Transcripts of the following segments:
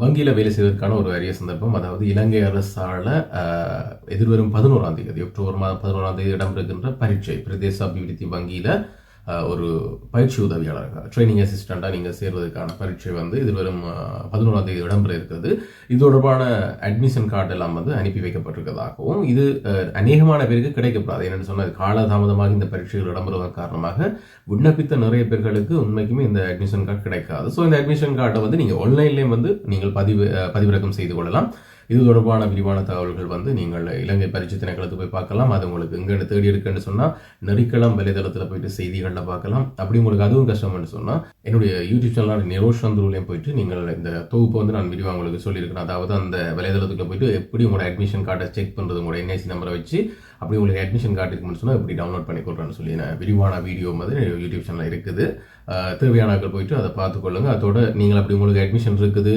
வங்கியில் வேலை செய்வதற்கான ஒரு அரிய சந்தர்ப்பம். அதாவது இலங்கை அரசால் எதிர்வரும் பதினோராம் தேதி அக்டோபர் மாதம் பதினோராம் தேதி இடம்பெறுகின்ற பரீட்சை பிரதேச அபிவிருத்தி வங்கியில் ஒரு பயிற்சி உதவியாளராக ட்ரைனிங் அசிஸ்டண்ட்டாக நீங்கள் சேர்வதற்கான பரீட்சை வந்து எதிர்வரும் பதினோராம் தேதி இடம்பெற இருக்கிறது. இது தொடர்பான அட்மிஷன் கார்டு எல்லாம் வந்து அனுப்பி வைக்கப்பட்டிருக்கிறதாகவும் இது அநேகமான பேருக்கு கிடைக்கப்படாது. என்னென்னு சொன்னால் காலதாமதமாக இந்த பரீட்சைகள் இடம்பெறுவதன் காரணமாக விண்ணப்பித்த நிறைய பேர்களுக்கு உண்மைக்குமே இந்த அட்மிஷன் கார்டு கிடைக்காது. ஸோ இந்த அட்மிஷன் கார்டை வந்து நீங்கள் ஆன்லைன்லேயும் வந்து நீங்கள் பதிவு பதிவிறக்கம் செய்து கொள்ளலாம். இது தொடர்பான விரிவான தகவல்கள் வந்து நீங்கள் இலங்கை பரிட்சை திணைக்களத்துக்கு போய் பார்க்கலாம். அது உங்களுக்கு எங்கே தேடி எடுக்கன்னு சொன்னால் நெருக்கலாம் வலைதளத்தில் போயிட்டு செய்திகளில் பார்க்கலாம். அப்படி உங்களுக்கு அதுவும் கஷ்டம்னு சொன்னால் என்னுடைய யூடியூப் சேனலான நிரோஷ் சந்துருலையும் போயிட்டு நீங்கள் இந்த தொகுப்பை வந்து நான் விரிவாக உங்களுக்கு சொல்லியிருக்கிறேன். அதாவது அந்த வலைதளத்துக்குள்ள போயிட்டு எப்படி உங்களோட அட்மிஷன் கார்டை செக் பண்ணுறது உங்களோட என்ஐசி நம்பரை வச்சு அப்படி உங்களுக்கு அட்மிஷன் கார்டு இருக்குன்னு சொன்னால் எப்படி டவுன்லோட் பண்ணி கொடுறேன்னு சொல்லி நான் விரிவான வீடியோ வந்து யூடியூப் சேனலில் இருக்குது. தேவையான ஆட்கள் போயிட்டு அதை பார்த்துக்கொள்ளுங்க அதோட நீங்கள் அப்படி உங்களுக்கு அட்மிஷன் இருக்குது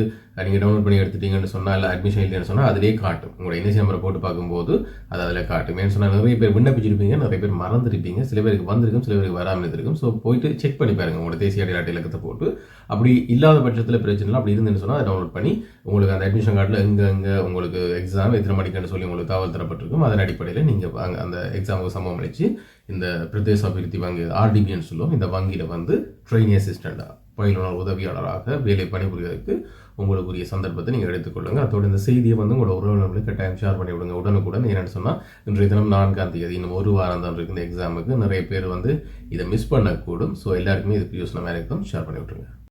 நீங்கள் டவுன்லோட் பண்ணி எடுத்துட்டீங்கன்னு சொன்னால் இல்லை அட்மிஷன் இல்லைன்னு சொன்னால் அதிலே காட்டும். உங்களோட என்எஸ்சி நம்பரை போட்டு பார்க்கும்போது அது அதில் காட்டும். ஏன்னு சொன்னால் நிறைய பேர் விண்ணப்பிச்சிருப்பீங்க நிறைய பேர் மறந்துருப்பீங்க. சில பேருக்கு வந்திருக்கும் சில பேருக்கு வராமல் இருந்திருக்கும். ஸோ போயிட்டு செக் பண்ணி பாருங்க. உங்களோட தேசிய அடையாள இலக்கத்தை போட்டு. அப்படி இல்லாத பட்சத்தில் பிரச்சனை அப்படி இருந்துன்னு சொன்னால் அதை டவுன்லோட் பண்ணி உங்களுக்கு அந்த அட்மிஷன் கார்டில் எங்கே எங்கே உங்களுக்கு எக்ஸாம் எத்தனை மணிக்குன்னு சொல்லி உங்களுக்கு தகவல் தரப்பட்டிருக்கும். அதன் அடிப்படையில் நீங்கள் அந்த எக்ஸாமுக்கு சம்பவம் அளித்து இந்த பிரதேச அபிவிருத்தி வங்கி ஆர்டிபின்னு சொல்லுவோம். இந்த வங்கியில் வந்து ட்ரெயினி அசிஸ்டண்டாக பயிலுனர் உதவியாளராக வேலை பணிபுரிவதற்கு உங்களுக்குரிய சந்தர்ப்பத்தை நீங்கள் எடுத்துக்கொள்ளுங்க அதோட இந்த செய்தியை வந்து உங்களோட உறவினர்களுக்கு கட்டாயம் ஷேர் பண்ணி விடுங்க. உடனுக்குடன் என்னென்னு சொன்னால் இன்றைய தினம் நான்காம் தேதி இன்னும் ஒரு வாரம் தான் இருக்கு இந்த எக்ஸாமுக்கு நிறைய பேர் வந்து இதை மிஸ் பண்ணக்கூடும். ஸோ எல்லாருக்குமே இது யூஸ்னமாக இருக்கும் ஷேர் பண்ணி விட்ருங்க